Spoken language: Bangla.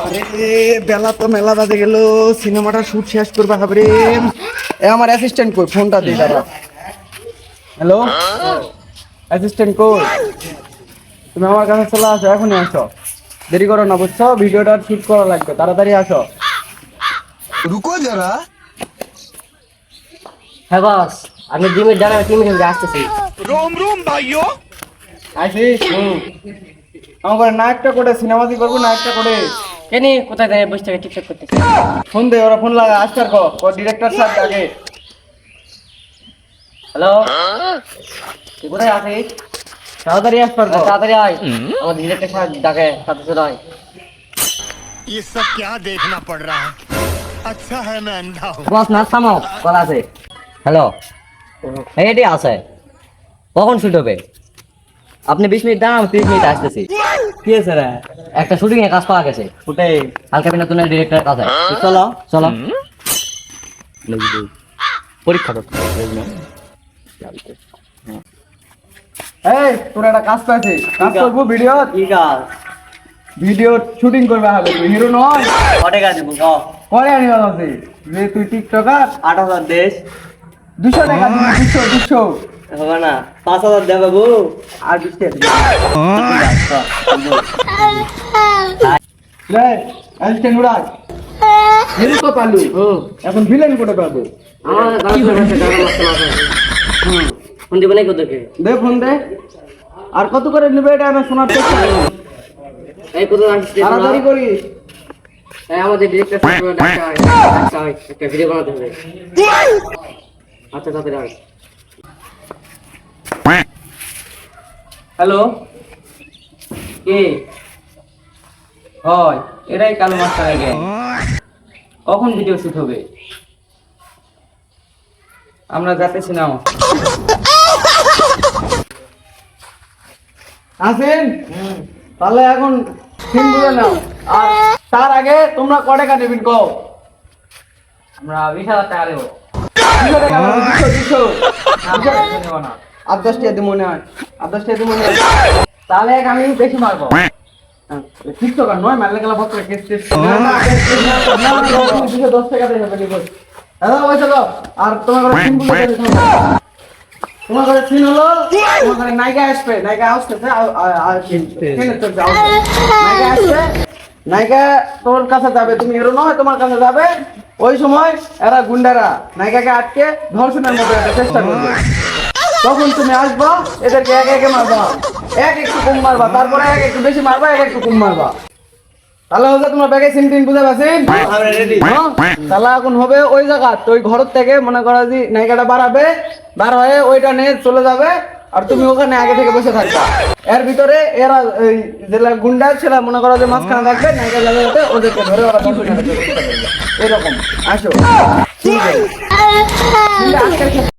আরে বেলা তো মেলা বাজে গেল সিনেমাটা শুট শেষ করবা হবে এ আমার অ্যাসিস্ট্যান্ট কই? ফোনটা দে দাদা হ্যালো অ্যাসিস্ট্যান্ট কই? তুমি আমার কাছে চলে আসো এখনই আসো। দেরি করো না বুঝছ? ভিডিওটা শুট করা লাগবে তাড়াতাড়ি আসো। রুকো যারা। হ্যাঁ বস। আমি জিমের ডানা টিমের সঙ্গে আসতেছি। রোম রোম ভাইও আসিস? আমার নায়কটা করে সিনেমাটি করব নায়কটা করে কেনি কোথায় দাঁড়িয়ে বসে থেকে টিকটক করতেছি ফোন দে ওরা ফোন লাগা আসটার কো ও ডিরেক্টর সাহেব আগে হ্যালো তুই কোথায় আছিস তাড়াতাড়ি আসবার কো তাড়াতাড়ি আয় আমার ডিরেক্টর সাহেব ডাকে সাথে সাথে আয় ये सब क्या देखना पड़ रहा है अच्छा है मैं अंधा हूँ বস না থামো কল আছে হ্যালো এটি আছে কখন শুট হবে আপনি বিশ মিনিট দাঁড়ান তিরিশ মিনিট আসতেছি। কি আছে রে? একটা শুটিং এ কাজ পাওয়া গেছে। ফুটে হালকা বিনোদনের ডিরেক্টরের কাছে চলো চলো। পরীক্ষা করতে এই তোর একটা কাজ পাইছে কাজ করব ভিডিও কি কাজ? ভিডিও শুটিং করবে হবে তুই হিরো নয়। কটে কাজ আনিবা আছে? যে তুই টিকটকার আট হাজার দেশ। দুশো টাকা দুশো দুশো। হবে না। পাঁচ হাজার দেবে বাবু আর বিশ এখন ভিলেন পাবো? ফোন দিবে দে ফোন দে। আর কত করে নেবে এটা আমি শোনার চেষ্টা এই কত তাড়াতাড়ি করিস। আমাদের ডিরেক্টর একটা ভিডিও বানাতে হবে। আচ্ছা তাড়াতাড়ি হ্যালো? কে? হয় এটাই কালো মাস্টার আগে। কখন ভিডিও শুট হবে? আমরা যাতেছি না আসেন? তাহলে এখন সিন বুঝে নাও। আর তার আগে তোমরা ক টাকা নেবেন কও? আমরা বিশ হাজার টাকা দেবো। দুশো টাকা নেব, দুশো দুশো টাকা দিয়ে মনে হয় দশ টাকা মনে হয় তাহলে এক আমি বেশি মারবো। টিকটকার নয় মারলে গেলা বক্তা কেস টেস না না দুশো দশ টাকা দিয়ে হবে ঠিক দাদা ওই চলো আর তোমার ঘরে সিম বুঝে তোমার ঘরে। সিন হলো তোমার ঘরে নায়িকা আসবে নায়িকা আসতেছে আর- আর- আর সিনে চলছে নায়িকা আসবে নায়িকা তোর কাছে যাবে তুমি হিরো নয় তোমার কাছে যাবে। ওই সময় এরা গুন্ডারা নায়িকাকে আটকে ধর্ষণের মতো একটা চেষ্টা করবে। তখন তুমি আসবা এদেরকে এক একে মারবা। এক একটু কম মারবা তারপরে এক একটু বেশি মারবা এক একটু কম মারবা। তাহলে হচ্ছে তোমার ব্যাগে সিম টিন বুঝে পাচ্ছেন তাহলে এখন হবে ওই জায়গা তো ওই ঘর থেকে মনে করো যে নায়িকাটা বাড়াবে বার হয়ে ওইটা নিয়ে চলে যাবে আর তুমি ওখানে আগে থেকে বসে থাকবা। এর ভিতরে এরা এই যেটা গুন্ডা ছিল মনে করো যে মাঝখানে থাকবে নায়িকা যাবে ওতে, ওদেরকে ধরে ওরা। এরকম আসো।